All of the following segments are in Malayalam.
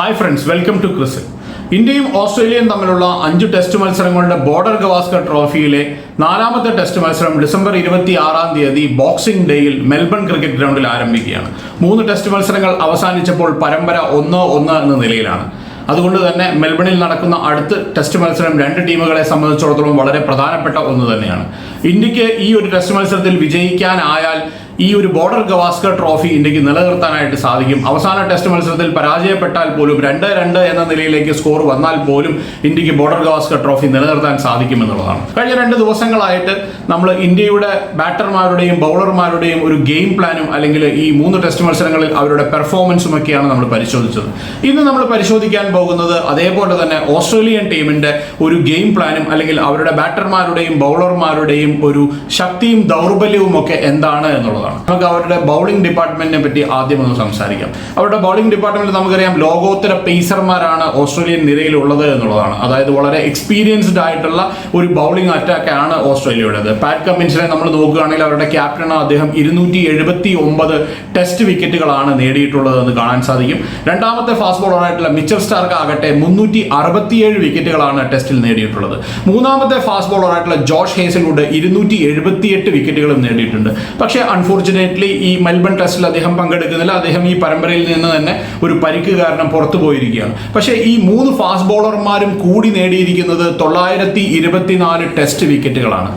ഹായ് ഫ്രണ്ട്സ് വെൽക്കം ടു ക്രിസിൽ ഇന്ത്യയും ഓസ്ട്രേലിയയും തമ്മിലുള്ള അഞ്ച് ടെസ്റ്റ് മത്സരങ്ങളുടെ ബോർഡർ ഗവാസ്കർ ട്രോഫിയിലെ നാലാമത്തെ ടെസ്റ്റ് മത്സരം ഡിസംബർ ഇരുപത്തി ആറാം തീയതി ബോക്സിംഗ് ഡേയിൽ മെൽബൺ ക്രിക്കറ്റ് ഗ്രൗണ്ടിൽ ആരംഭിക്കുകയാണ്. മൂന്ന് ടെസ്റ്റ് മത്സരങ്ങൾ അവസാനിച്ചപ്പോൾ പരമ്പര ഒന്ന് ഒന്ന് എന്ന നിലയിലാണ്. അതുകൊണ്ട് തന്നെ മെൽബണിൽ നടക്കുന്ന അടുത്ത ടെസ്റ്റ് മത്സരം രണ്ട് ടീമുകളെ സംബന്ധിച്ചിടത്തോളം വളരെ പ്രധാനപ്പെട്ട ഒന്ന് തന്നെയാണ്. ഇന്ത്യയ്ക്ക് ഈ ഒരു ടെസ്റ്റ് മത്സരത്തിൽ വിജയിക്കാനായാൽ ഈ ഒരു ബോർഡർ ഗവാസ്കർ ട്രോഫി ഇന്ത്യയ്ക്ക് നിലനിർത്താനായിട്ട് സാധിക്കും. അവസാന ടെസ്റ്റ് മത്സരത്തിൽ പരാജയപ്പെട്ടാൽ പോലും രണ്ട് രണ്ട് എന്ന നിലയിലേക്ക് സ്കോർ വന്നാൽ പോലും ഇന്ത്യയ്ക്ക് ബോർഡർ ഗവാസ്കർ ട്രോഫി നിലനിർത്താൻ സാധിക്കുമെന്നുള്ളതാണ്. കഴിഞ്ഞ രണ്ട് ദിവസങ്ങളായിട്ട് നമ്മൾ ഇന്ത്യയുടെ ബാറ്റർമാരുടെയും ബൗളർമാരുടെയും ഒരു ഗെയിം പ്ലാനും അല്ലെങ്കിൽ ഈ മൂന്ന് ടെസ്റ്റ് മത്സരങ്ങളിൽ അവരുടെ പെർഫോമൻസും ഒക്കെയാണ് നമ്മൾ പരിശോധിച്ചത്. ഇന്ന് നമ്മൾ പരിശോധിക്കാൻ പോകുന്നത് അതേപോലെ തന്നെ ഓസ്ട്രേലിയൻ ടീമിന്റെ ഒരു ഗെയിം പ്ലാനും അല്ലെങ്കിൽ അവരുടെ ബാറ്റർമാരുടെയും ബൗളർമാരുടെയും ഒരു ശക്തിയും ദൗർബല്യവും ഒക്കെ എന്താണ് എന്നുള്ളതാണ്. നമുക്ക് അവരുടെ ബൗളിംഗ് ഡിപ്പാർട്ട്മെന്റിനെ പറ്റി ആദ്യം ഒന്ന് സംസാരിക്കാം. അവരുടെ ബൗളിംഗ് ഡിപ്പാർട്ട്മെന്റ് നമുക്കറിയാം ലോകോത്തര പേസർമാരാണ് ഓസ്ട്രേലിയൻ നിരയിലുള്ളത് എന്നുള്ളതാണ്. അതായത് വളരെ എക്സ്പീരിയൻസ്ഡ് ആയിട്ടുള്ള ഒരു ബൗളിംഗ് അറ്റാക്ക് ആണ് ഓസ്ട്രേലിയയുടേത്. പാറ്റ് കമ്മിൻസിനെ നമ്മൾ നോക്കുകയാണെങ്കിൽ അവരുടെ ക്യാപ്റ്റനാണ് അദ്ദേഹം ഇരുന്നൂറ്റി എഴുപത്തി ഒമ്പത് ടെസ്റ്റ് വിക്കറ്റുകളാണ് നേടിയിട്ടുള്ളത് എന്ന് കാണാൻ സാധിക്കും. രണ്ടാമത്തെ ഫാസ്റ്റ് ബോളറായിട്ടുള്ള മിച്ചർ സ്റ്റാർക്ക് ആകട്ടെ മുന്നൂറ്റി അറുപത്തിയേഴ് വിക്കറ്റുകളാണ് ടെസ്റ്റിൽ നേടിയിട്ടുള്ളത്. മൂന്നാമത്തെ ഫാസ്റ്റ് ബോളറായിട്ടുള്ള ജോഷ് ഹേസൽവുഡ് ഇരുന്നൂറ്റി എഴുപത്തിയെട്ട് വിക്കറ്റുകളും നേടിയിട്ടുണ്ട്. പക്ഷേ അൺഫോർച്ചുനേറ്റ്ലി ഈ മെൽബൺ ടെസ്റ്റിൽ അദ്ദേഹം പങ്കെടുക്കുന്നില്ല. അദ്ദേഹം ഈ പരമ്പരയിൽ നിന്ന് തന്നെ ഒരു പരിക്ക് കാരണം പുറത്തു പോയിരിക്കുകയാണ്. പക്ഷേ ഈ മൂന്ന് ഫാസ്റ്റ് ബോളർമാരും കൂടി നേടിയിരിക്കുന്നത് തൊള്ളായിരത്തി ടെസ്റ്റ് വിക്കറ്റുകളാണ്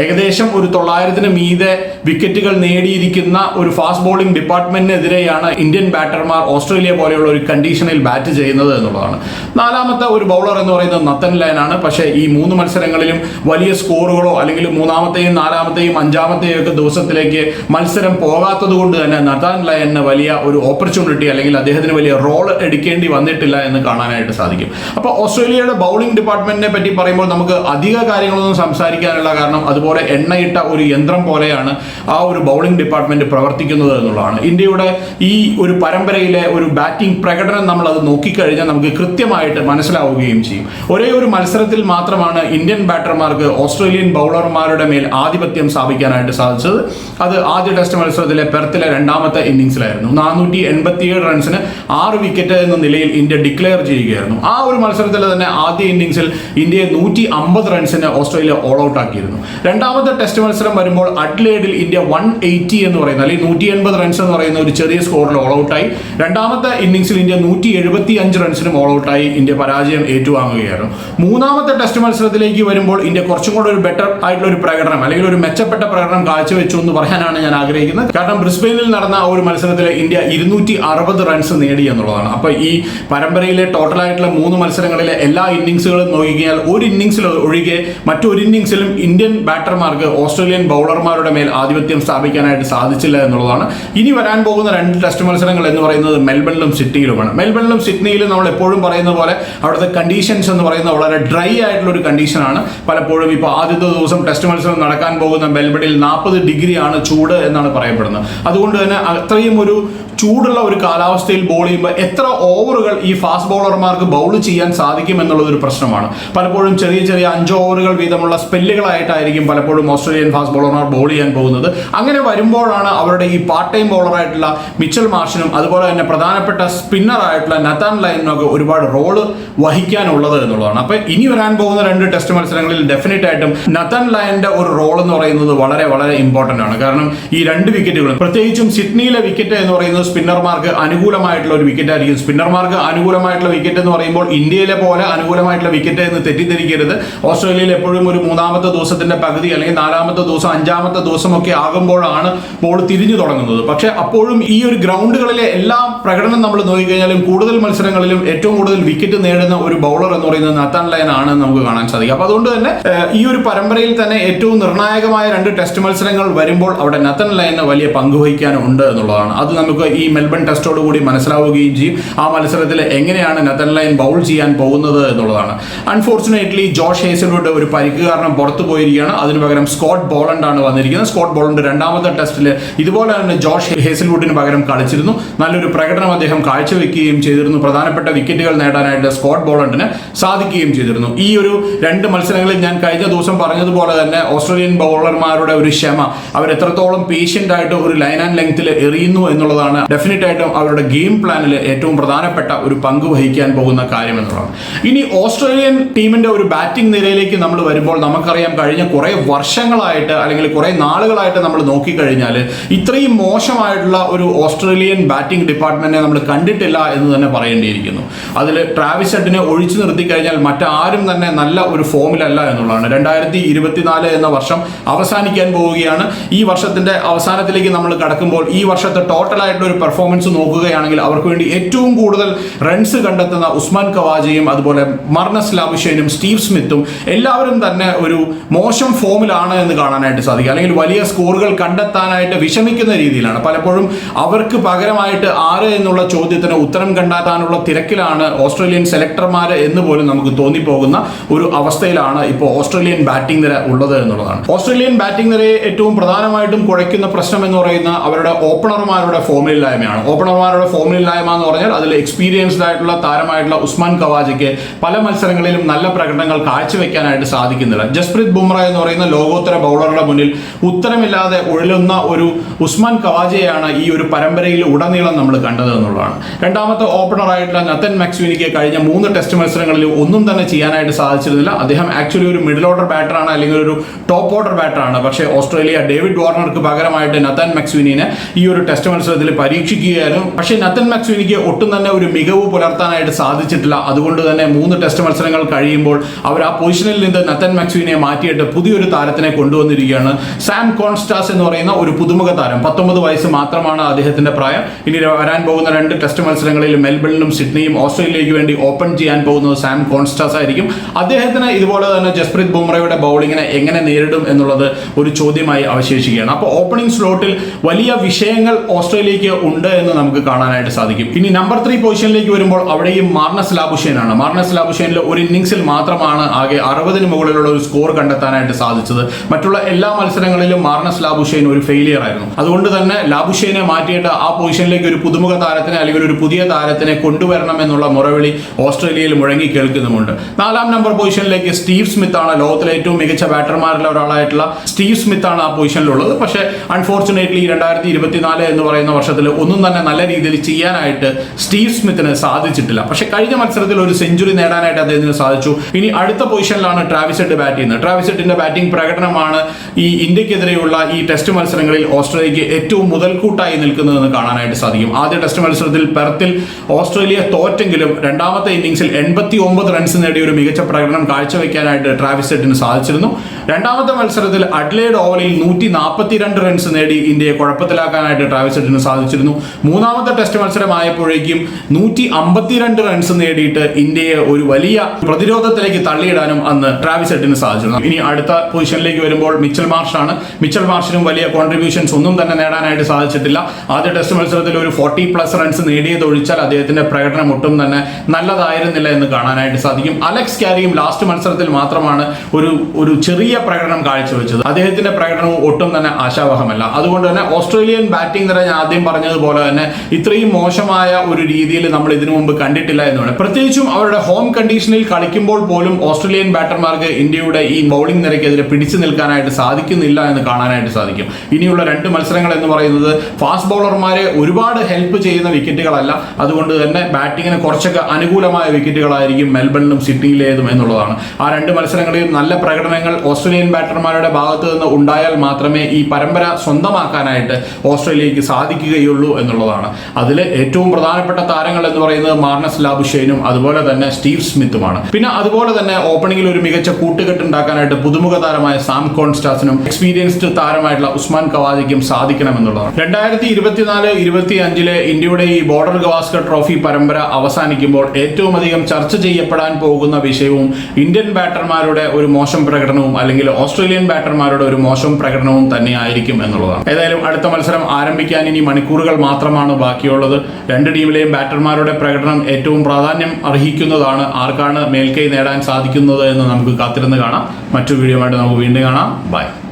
ഏകദേശം ഒരു തൊള്ളായിരത്തിന് മീതെ വിക്കറ്റുകൾ നേടിയിരിക്കുന്ന ഒരു ഫാസ്റ്റ് ബോളിംഗ് ഡിപ്പാർട്ട്മെന്റിനെതിരെയാണ് ഇന്ത്യൻ ബാറ്റർമാർ ഓസ്ട്രേലിയ പോലെയുള്ള ഒരു കണ്ടീഷനിൽ ബാറ്റ് ചെയ്യുന്നത് എന്നുള്ളതാണ്. നാലാമത്തെ ഒരു ബൗളർ എന്ന് പറയുന്നത് നത്തൻ ലൈനാണ് പക്ഷേ ഈ മൂന്ന് മത്സരങ്ങളിലും വലിയ സ്കോറുകളോ അല്ലെങ്കിൽ മൂന്നാമത്തെയും നാലാമത്തെയും അഞ്ചാമത്തെയും ഒക്കെ ദിവസത്തിലേക്ക് മത്സരം പോകാത്തത് കൊണ്ട് തന്നെ നത്താൻ ലയന് വലിയ ഒരു ഓപ്പർച്യൂണിറ്റി അല്ലെങ്കിൽ അദ്ദേഹത്തിന് വലിയ റോൾ എടുക്കേണ്ടി വന്നിട്ടില്ല എന്ന് കാണാനായിട്ട് സാധിക്കും. അപ്പോൾ ഓസ്ട്രേലിയയുടെ ബൗളിംഗ് ഡിപ്പാർട്ട്മെന്റിനെ പറ്റി പറയുമ്പോൾ നമുക്ക് അധിക കാര്യങ്ങളൊന്നും സംസാരിക്കാനുള്ള കാരണം അതുപോലെ എണ്ണയിട്ട ഒരു യന്ത്രം പോലെയാണ് ആ ഒരു ബൗളിംഗ് ഡിപ്പാർട്ട്മെന്റ് പ്രവർത്തിക്കുന്നത് എന്നുള്ളതാണ്. ഇന്ത്യയുടെ ഈ ഒരു പരമ്പരയിലെ ഒരു ബാറ്റിംഗ് പ്രകടനം നമ്മൾ അത് നോക്കിക്കഴിഞ്ഞാൽ നമുക്ക് കൃത്യമായിട്ട് മനസ്സിലാവുകയും ചെയ്യും. ഒരേ ഒരു മത്സരത്തിൽ മാത്രമാണ് ഇന്ത്യൻ ബാറ്റർമാർക്ക് ഓസ്ട്രേലിയൻ ബൗളർമാരുടെ മേൽ ആധിപത്യം സ്ഥാപിക്കാനായിട്ട് സാധിച്ചത്. അത് ആദ്യ ടെസ്റ്റ് മത്സരത്തിലെ പെർത്തിലെ രണ്ടാമത്തെ ഇന്നിംഗ്സിലായിരുന്നു. നാനൂറ്റി എൺപത്തിയേഴ് റൺസിന് ആറ് വിക്കറ്റ് എന്ന നിലയിൽ ഇന്ത്യ ഡിക്ലെയർ ചെയ്യുകയായിരുന്നു. ആ ഒരു മത്സരത്തിൽ തന്നെ ആദ്യ ഇന്നിംഗ്സിൽ ഇന്ത്യയെ നൂറ്റി അമ്പത് റൺസിന് ഓസ്ട്രേലിയ ഓൾ ഔട്ട് ആക്കിയിരുന്നു രണ്ടാമത്തെ ടെസ്റ്റ് മത്സരം വരുമ്പോൾ അഡ്ലേഡിൽ ഇന്ത്യ വൺ എയ്റ്റി എന്ന് പറയുന്ന. അല്ലെങ്കിൽ നൂറ്റി എൺപത് റൺസ് എന്ന് പറയുന്ന ഒരു ചെറിയ സ്കോറിൽ ഓൾ ഔട്ടായി രണ്ടാമത്തെ ഇന്നിംഗ്സിൽ ഇന്ത്യ നൂറ്റി എഴുപത്തി അഞ്ച് റൺസിനും ഓൾ ഔട്ടായി ഇന്ത്യ പരാജയം ഏറ്റുവാങ്ങുകയായിരുന്നു. മൂന്നാമത്തെ ടെസ്റ്റ് മത്സരത്തിലേക്ക് വരുമ്പോൾ ഇന്ത്യ കുറച്ചും കൂടെ ഒരു ബെറ്റർ ആയിട്ടുള്ള ഒരു പ്രകടനം അല്ലെങ്കിൽ ഒരു മെച്ചപ്പെട്ട പ്രകടനം കാഴ്ചവെച്ചു എന്ന് പറയാനാണ് ഞാൻ ആഗ്രഹിക്കുന്നത്. കാരണം ബ്രിസ്ബെയിനിൽ നടന്ന ഒരു മത്സരത്തിൽ ഇന്ത്യ ഇരുന്നൂറ്റി അറുപത് റൺസ് നേടി എന്നുള്ളതാണ്. അപ്പോൾ ഈ പരമ്പരയിലെ ടോട്ടലായിട്ടുള്ള മൂന്ന് മത്സരങ്ങളിലെ എല്ലാ ഇന്നിംഗ്സുകളും നോക്കിക്കഴിഞ്ഞാൽ ഒരു ഇന്നിംഗ്സിൽ ഒഴികെ മറ്റൊരു ഇന്നിംഗ്സിലും ഇന്ത്യൻ ബാറ്റർമാർക്ക് ഓസ്ട്രേലിയൻ ബൗളർമാരുടെ മേൽ ആധിപത്യം സ്ഥാപിക്കാനായിട്ട് സാധിച്ചില്ല എന്നുള്ളതാണ്. ഇനി വരാൻ പോകുന്ന രണ്ട് ടെസ്റ്റ് മത്സരങ്ങൾ എന്ന് പറയുന്നത് മെൽബണിലും സിഡ്നിയിലുമാണ്. മെൽബണിലും സിഡ്നിയിലും നമ്മൾ എപ്പോഴും പറയുന്ന പോലെ അവിടുത്തെ കണ്ടീഷൻസ് എന്ന് പറയുന്നത് വളരെ ഡ്രൈ ആയിട്ടുള്ള ഒരു കണ്ടീഷനാണ് പലപ്പോഴും ഇപ്പോൾ ആദ്യത്തെ ദിവസം ടെസ്റ്റ് മത്സരം നടക്കാൻ പോകുന്ന മെൽബണിൽ നാൽപ്പത് ഡിഗ്രിയാണ് ചൂട് എന്നാണ് പറയപ്പെടുന്നത്. അതുകൊണ്ട് തന്നെ അത്രയും ഒരു ചൂടുള്ള ഒരു കാലാവസ്ഥയിൽ ബോൾ ചെയ്യുമ്പോൾ എത്ര ഓവറുകൾ ഈ ഫാസ്റ്റ് ബോളർമാർക്ക് ബൗൾ ചെയ്യാൻ സാധിക്കും എന്നുള്ളത് ഒരു പ്രശ്നമാണ്. പലപ്പോഴും ചെറിയ ചെറിയ അഞ്ച് ഓവറുകൾ വീതമുള്ള സ്പെല്ലുകളായിട്ടായിരിക്കും പലപ്പോഴും ഓസ്ട്രേലിയൻ ഫാസ്റ്റ് ബോളർമാർ ബോൾ ചെയ്യാൻ പോകുന്നത്. അങ്ങനെ വരുമ്പോഴാണ് അവരുടെ ഈ പാർട്ട് ടൈം ബോളറായിട്ടുള്ള മിച്ചൽ മാർഷിനും അതുപോലെ തന്നെ പ്രധാനപ്പെട്ട സ്പിന്നറായിട്ടുള്ള നത്താൻ ലൈനും ഒക്കെ ഒരുപാട് റോൾ വഹിക്കാനുള്ളത് എന്നുള്ളതാണ്. അപ്പോൾ ഇനി വരാൻ പോകുന്ന രണ്ട് ടെസ്റ്റ് മത്സരങ്ങളിൽ ഡെഫിനറ്റ് ആയിട്ടും നത്താൻ ലൈന്റെ ഒരു റോൾ എന്ന് പറയുന്നത് വളരെ വളരെ ഇമ്പോർട്ടന്റ് ആണ്. കാരണം ഈ രണ്ട് വിക്കറ്റുകളും പ്രത്യേകിച്ചും സിഡ്നിയിലെ വിക്കറ്റ് എന്ന് പറയുന്നത് സ്പിന്നർമാർക്ക് അനുകൂലമായിട്ടുള്ള ഒരു വിക്കറ്റ് ആയിരിക്കും. സ്പിന്നർമാർക്ക് അനുകൂലമായിട്ടുള്ള വിക്കറ്റ് എന്ന് പറയുമ്പോൾ ഇന്ത്യയിലെ പോലെ അനുകൂലമായിട്ടുള്ള വിക്കറ്റ് എന്ന് തെറ്റിദ്ധരിക്കരുത്. ഓസ്ട്രേലിയയിൽ എപ്പോഴും ഒരു മൂന്നാമത്തെ ദിവസത്തിന്റെ പകുതി അല്ലെങ്കിൽ നാലാമത്തെ ദിവസം അഞ്ചാമത്തെ ദിവസമൊക്കെ ആകുമ്പോഴാണ് ബോൾ തിരിഞ്ഞു തുടങ്ങുന്നത്. പക്ഷേ അപ്പോഴും ഈ ഒരു ഗ്രൗണ്ടുകളിലെ എല്ലാ പ്രകടനം നമ്മൾ നോക്കിക്കഴിഞ്ഞാലും കൂടുതൽ മത്സരങ്ങളിലും ഏറ്റവും കൂടുതൽ വിക്കറ്റ് നേടുന്ന ഒരു ബൗളർ എന്ന് പറയുന്നത് നത്താൻ ലയൻ ആണ് നമുക്ക് കാണാൻ സാധിക്കും. അപ്പൊ അതുകൊണ്ട് തന്നെ ഈ ഒരു പരമ്പരയിൽ തന്നെ ഏറ്റവും നിർണായകമായ രണ്ട് ടെസ്റ്റ് മത്സരങ്ങൾ വരുമ്പോൾ അവിടെ നത്തൻ ലയന് വലിയ പങ്കുവഹിക്കാനുണ്ട് എന്നുള്ളതാണ്. അത് നമുക്ക് ഈ മെൽബൺ ടെസ്റ്റോട് കൂടി മനസ്സിലാവുകയും ചെയ്യും. ആ മത്സരത്തിൽ എങ്ങനെയാണ് നത്തൻ ലൈൻ ബൗൾ ചെയ്യാൻ പോകുന്നത് എന്നുള്ളതാണ്. അൺഫോർച്ചുനേറ്റ്ലി ജോഷ് ഹേസൽവുഡ് ഒരു പരിക്ക് കാരണം പുറത്തു പോയിരിക്കുകയാണ്. അതിനു പകരം സ്കോട്ട് ബോളണ്ട് ആണ് വന്നിരിക്കുന്നത്. സ്കോട്ട് ബോളണ്ട് രണ്ടാമത്തെ ടെസ്റ്റിൽ ഇതുപോലെ തന്നെ ജോഷ് ഹേസൽവുഡിന് പകരം കളിച്ചിരുന്നു. നല്ലൊരു പ്രകടനം അദ്ദേഹം കാഴ്ചവെക്കുകയും ചെയ്തിരുന്നു. പ്രധാനപ്പെട്ട വിക്കറ്റുകൾ നേടാനായിട്ട് സ്കോട്ട് ബോളണ്ടിന് സാധിക്കുകയും ചെയ്തിരുന്നു. ഈ ഒരു രണ്ട് മത്സരങ്ങളിൽ ഞാൻ കഴിഞ്ഞ ദിവസം പറഞ്ഞതുപോലെ തന്നെ ഓസ്ട്രേലിയൻ ബൗളർമാരുടെ ഒരു ക്ഷമ. അവരെത്രത്തോളം പേഷ്യന്റായിട്ട് ഒരു ലൈൻ ആൻഡ് ലെങ്ത്തിൽ എറിയുന്നു എന്നുള്ളതാണ് ഡെഫിനറ്റ് ആയിട്ടും അവരുടെ ഗെയിം പ്ലാനിൽ ഏറ്റവും പ്രധാനപ്പെട്ട ഒരു പങ്ക് വഹിക്കാൻ പോകുന്ന കാര്യം എന്നുള്ളതാണ്. ഇനി ഓസ്ട്രേലിയൻ ടീമിന്റെ ഒരു ബാറ്റിംഗ് നിരയിലേക്ക് നമ്മൾ വരുമ്പോൾ നമുക്കറിയാം കഴിഞ്ഞ കുറെ വർഷങ്ങളായിട്ട് അല്ലെങ്കിൽ കുറെ നാളുകളായിട്ട് നമ്മൾ നോക്കിക്കഴിഞ്ഞാൽ ഇത്രയും മോശമായിട്ടുള്ള ഒരു ഓസ്ട്രേലിയൻ ബാറ്റിംഗ് ഡിപ്പാർട്ട്മെന്റിനെ നമ്മൾ കണ്ടിട്ടില്ല എന്ന് തന്നെ പറയേണ്ടിയിരിക്കുന്നു. അതിൽ ട്രാവിസ് ഹെഡിനെ ഒഴിച്ചു നിർത്തി കഴിഞ്ഞാൽ മറ്റാരും തന്നെ നല്ല ഒരു ഫോമിലല്ല എന്നുള്ളതാണ്. രണ്ടായിരത്തി ഇരുപത്തിനാല് എന്ന വർഷം അവസാനിക്കാൻ പോവുകയാണ്. ഈ വർഷത്തിന്റെ അവസാനത്തിലേക്ക് നമ്മൾ കടക്കുമ്പോൾ ഈ വർഷത്തെ ടോട്ടൽ ആയിട്ടുള്ള ഒരു പെർഫോമൻസ് നോക്കുകയാണെങ്കിൽ അവർക്ക് വേണ്ടി ഏറ്റവും കൂടുതൽ റൺസ് കണ്ടെത്തുന്ന ഉസ്മാൻ കവാജയും അതുപോലെ മർണസ് ലാബുഷേനും സ്റ്റീവ് സ്മിത്തും എല്ലാവരും തന്നെ ഒരു മോശം ഫോമിലാണ് എന്ന് കാണാനായിട്ട് സാധിക്കും. അല്ലെങ്കിൽ വലിയ സ്കോറുകൾ കണ്ടെത്താനായിട്ട് വിഷമിക്കുന്ന രീതിയിലാണ്. പലപ്പോഴും അവർക്ക് പകരമായിട്ട് ആറ് എന്നുള്ള ചോദ്യത്തിന് ഉത്തരം കണ്ടെത്താനുള്ള തിരക്കിലാണ് ഓസ്ട്രേലിയൻ സെലക്ടർമാർ എന്ന് പോലും നമുക്ക് തോന്നിപ്പോകുന്ന ഒരു അവസ്ഥയിലാണ് ഇപ്പോൾ ഓസ്ട്രേലിയൻ ബാറ്റിംഗ് നിര ഉള്ളത് എന്നുള്ളതാണ്. ഓസ്ട്രേലിയൻ ബാറ്റിംഗ് നിരയെ ഏറ്റവും പ്രധാനമായിട്ടും കുഴയ്ക്കുന്ന പ്രശ്നം എന്ന് പറയുന്ന അവരുടെ ഓപ്പണർമാരുടെ ഫോമിലില്ലായ്മയാണ് ഓപ്പണർമാരുടെ ഫോമിലില്ലായ്മ എന്ന് പറഞ്ഞാൽ അതിൽ എക്സ്പീരിയൻസ്ഡ് ആയിട്ടുള്ള താരമായിട്ടുള്ള ഉസ്മാൻ കവാജയ്ക്ക് പല മത്സരങ്ങളിലും നല്ല പ്രകടനങ്ങൾ കാഴ്ചവെക്കാനായിട്ട് സാധിക്കുന്നില്ല. ജസ്പ്രീത് ബുംറ എന്ന് പറയുന്ന ലോകോത്തര ബൗളറുടെ മുന്നിൽ ഉത്തരമില്ലാതെ ഉഴലുന്ന ഒരു ഉസ്മാൻ കവാജയാണ് ഈ ഒരു പരമ്പരയിൽ ഉടനീളം നമ്മൾ കണ്ടത് എന്നുള്ളതാണ്. രണ്ടാമത്തെ ഓപ്പണറായിട്ടുള്ള നത്തൻ മാക്സ്വിനിക്ക് കഴിഞ്ഞ മൂന്ന് ടെസ്റ്റ് മത്സരങ്ങളിൽ ഒന്നും തന്നെ ചെയ്യാനായിട്ട് സാധിച്ചിരുന്നില്ല. അദ്ദേഹം ആക്ച്വലി ഒരു മിഡിൽ ഓർഡർ ബാറ്ററാണ് അല്ലെങ്കിൽ ഒരു ടോപ്പ് ഓർഡർ ബാറ്ററാണ് പക്ഷേ ഓസ്ട്രേലിയ ഡേവിഡ് വാർണർക്ക് പകരമായിട്ട് നത്തൻ മാക്സ്വിനിനെ ഈ ഒരു ടെസ്റ്റ് മത്സരത്തിൽ പരീക്ഷിക്കുകയായിരുന്നു. പക്ഷേ നത്തൻ മാക്സ്വിനിക്ക് ഒട്ടും തന്നെ ഒരു മികവ് പുലർത്താനായിട്ട് സാധിച്ചിട്ടില്ല. അതുകൊണ്ട് തന്നെ മൂന്ന് ടെസ്റ്റ് മത്സരങ്ങൾ കഴിയുമ്പോൾ അവർ ആ പൊസിഷനിൽ നിന്ന് നത്തൻ മാക്സ്വിനെ മാറ്റിയിട്ട് പുതിയൊരു താരത്തിനെ കൊണ്ടുവന്നിരിക്കുകയാണ്. സാം കോൺസ്റ്റാസ് എന്ന് പറയുന്ന ഒരു പുതുമുഖ താരം. പത്തൊമ്പത് വയസ്സ് മാത്രമാണ് അദ്ദേഹത്തിന്റെ പ്രായം. ഇനി വരാൻ പോകുന്ന രണ്ട് ടെസ്റ്റ് മത്സരങ്ങളിൽ മെൽബണിലും സിഡ്നിയും ഓസ്ട്രേലിയയ്ക്ക് വേണ്ടി ഓപ്പൺ ചെയ്യാൻ പോകുന്നത് സാം കോൺസ്റ്റാസ് ആയിരിക്കും. അദ്ദേഹത്തിന് ഇതുപോലെ തന്നെ ജസ്പ്രീത് ബുംറയുടെ ബൗളിങ്ങിനെ എങ്ങനെ നേരിടും എന്നുള്ളത് ഒരു ചോദ്യമായി അവശേഷിക്കുകയാണ്. അപ്പോൾ ഓപ്പണിംഗ് സ്ലോട്ടിൽ വലിയ വിഷയങ്ങൾ ഓസ്ട്രേലിയക്ക് ഉണ്ട് എന്ന് നമുക്ക് കാണാനായിട്ട് സാധിക്കും. ഇനി നമ്പർ ത്രീ പൊസിഷനിലേക്ക് വരുമ്പോൾ അവിടെയും മാർണസ് ലാബുഷേനാണ്. മാർണസ് ലാബുഷേനിൽ ഒരു ഇന്നിംഗ്സിൽ മാത്രമാണ് ആകെ അറുപതിന് മുകളിലുള്ള ഒരു സ്കോർ കണ്ടെത്താനായിട്ട് സാധിച്ചത്. മറ്റുള്ള എല്ലാ മത്സരങ്ങളിലും മാർണസ് ലാബുഷേൻ ഒരു ഫെയിലിയർ ആയിരുന്നു. അതുകൊണ്ട് തന്നെ ലാബുഷേനെ മാറ്റിയിട്ട് ആ പൊസിഷനിലേക്ക് ഒരു പുതുമുഖ താരത്തിനെ അല്ലെങ്കിൽ ഒരു പുതിയ താരത്തിനെ കൊണ്ടുവരണം എന്നുള്ള മുറവിളി ഓസ്ട്രേലിയയിൽ മുഴങ്ങി കേൾക്കുന്നുമുണ്ട്. നാലാം നമ്പർ പൊസിഷനിലേക്ക് സ്റ്റീവ് സ്മിത്ത് ആണ് ലോകത്തിലെ ഏറ്റവും മികച്ച ബാറ്റർമാരിൽ ഒരാളായിട്ടുള്ള സ്റ്റീവ് സ്മിത്ത് ആണ് ആ പൊസിഷനിലുള്ളത് പക്ഷേ അൺഫോർച്ചുനേറ്റ്ലി രണ്ടായിരത്തി ഇരുപത്തിനാല് എന്ന് പറയുന്ന വർഷത്തിൽ ഒന്നും തന്നെ നല്ല രീതിയിൽ ചെയ്യാനായിട്ട് സ്റ്റീവ് സ്മിത്തിന് സാധിച്ചിട്ടില്ല. പക്ഷെ കഴിഞ്ഞ മത്സരത്തിൽ ഒരു സെഞ്ചുറി നേടാനായിട്ട് അദ്ദേഹത്തിന് സാധിച്ചു. ഇനി അടുത്ത പൊസിഷനിലാണ് ട്രാവിസെറ്റ് ബാറ്റ് ചെയ്യുന്നത്. ട്രാവിസെറ്റിന്റെ ബാറ്റിംഗ് പ്രകടനമാണ് ഈ ഇന്ത്യക്കെതിരെയുള്ള ഈ ടെസ്റ്റ് മത്സരങ്ങളിൽ ഓസ്ട്രേലിയക്ക് ഏറ്റവും മുതൽക്കൂട്ടായി നിൽക്കുന്നതെന്ന് കാണാനായിട്ട് സാധിക്കും. ആദ്യ ടെസ്റ്റ് മത്സരത്തിൽ പെർത്തിൽ ഓസ്ട്രേലിയ തോറ്റെങ്കിലും രണ്ടാമത്തെ ഇന്നിംഗ്സിൽ എൺപത്തി ഒമ്പത് റൺസ് നേടിയ ഒരു മികച്ച പ്രകടനം കാഴ്ചവെക്കാനായിട്ട് ട്രാവിസെറ്റിന് സാധിച്ചിരുന്നു. രണ്ടാമത്തെ മത്സരത്തിൽ അഡ്ലേഡ് ഓവലിൽ നൂറ്റി നാൽപ്പത്തിരണ്ട് റൺസ് നേടി ഇന്ത്യയെ കുഴപ്പത്തിലാക്കാനായിട്ട് ട്രാവിസെറ്റിന് സാധിച്ചിരുന്നു മൂന്നാമത്തെ ടെസ്റ്റ് മത്സരമായപ്പോഴേക്കും നൂറ്റി അമ്പത്തിരണ്ട് റൺസ് നേടിയിട്ട് ഇന്ത്യയെ ഒരു വലിയ പ്രതിരോധത്തിലേക്ക് തള്ളിയിടാനും അന്ന് ട്രാവിസ് എട്ടിന് സാധിച്ചിരുന്നു. ഇനി അടുത്ത പൊസിഷനിലേക്ക് വരുമ്പോൾ മിച്ചൽ മാർഷാണ്. മിച്ചൽ മാർഷിനും വലിയ കോൺട്രിബ്യൂഷൻസ് ഒന്നും തന്നെ നേടാനായിട്ട് സാധിച്ചിട്ടില്ല. ആദ്യ ടെസ്റ്റ് മത്സരത്തിൽ ഒരു ഫോർട്ടി പ്ലസ് റൺസ് നേടിയത് ഒഴിച്ചാൽ അദ്ദേഹത്തിന്റെ പ്രകടനം ഒട്ടും തന്നെ നല്ലതായിരുന്നില്ല എന്ന് കാണാനായിട്ട് സാധിക്കും. അലക്സ് ക്യാരിയും ലാസ്റ്റ് മത്സരത്തിൽ മാത്രമാണ് ഒരു ഒരു ചെറിയ പ്രകടനം കാഴ്ചവെച്ചത്. അദ്ദേഹത്തിന്റെ പ്രകടനവും ഒട്ടും തന്നെ ആശാവഹമല്ല. അതുകൊണ്ട് തന്നെ ഓസ്ട്രേലിയൻ ബാറ്റിംഗ് നിര ഞാൻ ആദ്യം പറഞ്ഞതുപോലെ തന്നെ ഇത്രയും മോശമായ ഒരു രീതിയിൽ നമ്മൾ ഇതിനു മുമ്പ് കണ്ടിട്ടില്ല എന്നാണ് പ്രത്യേകിച്ചും അവരുടെ ഹോം കണ്ടീഷനിൽ കളിക്കുമ്പോൾ പോലും ഓസ്ട്രേലിയൻ ബാറ്റർമാർക്ക് ഇന്ത്യയുടെ ഈ ബൗളിംഗ് നിരക്കെതിരെ പിടിച്ചു നിൽക്കാനായിട്ട് സാധിക്കുന്നില്ല എന്ന് കാണാനായിട്ട് സാധിക്കും. ഇനിയുള്ള രണ്ട് മത്സരങ്ങൾ എന്ന് പറയുന്നത് ഫാസ്റ്റ് ബൗളർമാരെ ഒരുപാട് ഹെൽപ്പ് ചെയ്യുന്ന വിക്കറ്റുകളല്ല അതുകൊണ്ട് തന്നെ ബാറ്റിങ്ങിന് കുറച്ചൊക്കെ അനുകൂലമായ വിക്കറ്റുകളായിരിക്കും മെൽബണിലും സിഡ്നിയിലേതും എന്നുള്ളതാണ്. ആ രണ്ട് മത്സരങ്ങളിലും നല്ല പ്രകടനങ്ങൾ ഓസ്ട്രേലിയൻ ബാറ്റർമാരുടെ ഭാഗത്ത് നിന്ന് ഉണ്ടായാൽ മാത്രമേ ഈ പരമ്പര സ്വന്തമാക്കാനായിട്ട് ഓസ്ട്രേലിയക്ക് സാധിക്കുകയുള്ളൂ എന്നുള്ളതാണ്. അതിൽ ഏറ്റവും പ്രധാനപ്പെട്ട താരങ്ങൾ എന്ന് പറയുന്നത് മാർണസ് ലാബുഷേനും അതുപോലെ തന്നെ സ്റ്റീവ് സ്മിത്തുമാണ്. പിന്നെ അതുപോലെ തന്നെ ഓപ്പണിംഗിൽ ഒരു മികച്ച കൂട്ടുകെട്ട് ഉണ്ടാക്കാനായിട്ട് പുതുമുഖ താരമായ സാം കോൺസ്റ്റാസിനും എക്സ്പീരിയൻസ്ഡ് താരമായിട്ടുള്ള ഉസ്മാൻ കവാദിക്കും സാധിക്കണം എന്നുള്ളതാണ് രണ്ടായിരത്തി ഇരുപത്തിനാല് ഇരുപത്തി അഞ്ചിലെ ഇന്ത്യയുടെ ഈ ബോർഡർ ഗവാസ്കർ ട്രോഫി പരമ്പര അവസാനിക്കുമ്പോൾ ഏറ്റവും അധികം ചർച്ച ചെയ്യപ്പെടാൻ പോകുന്ന വിഷയവും ഇന്ത്യൻ ബാറ്റർമാരുടെ ഒരു മോശം പ്രകടനവും അല്ലെങ്കിൽ ഓസ്ട്രേലിയൻ ബാറ്റർമാരുടെ ഒരു മോശം പ്രകടനവും തന്നെയായിരിക്കും എന്നുള്ളതാണ്. ഏതായാലും അടുത്ത മത്സരം ആരംഭിക്കാൻ ഇനി മണിക്കൂറുകൾ മാത്രമാണ് ബാക്കിയുള്ളത്. രണ്ട് ടീമിലെയും ബാറ്റർമാരുടെ പ്രകടനം ഏറ്റവും പ്രാധാന്യം അർഹിക്കുന്നതാണ്. ആർക്കാണ് മേൽക്കൈ നേടാൻ സാധിക്കുന്നത് എന്ന് നമുക്ക് കാത്തിരുന്ന് കാണാം. മറ്റു വീഡിയോ നമുക്ക് വീണ്ടും കാണാം. ബൈ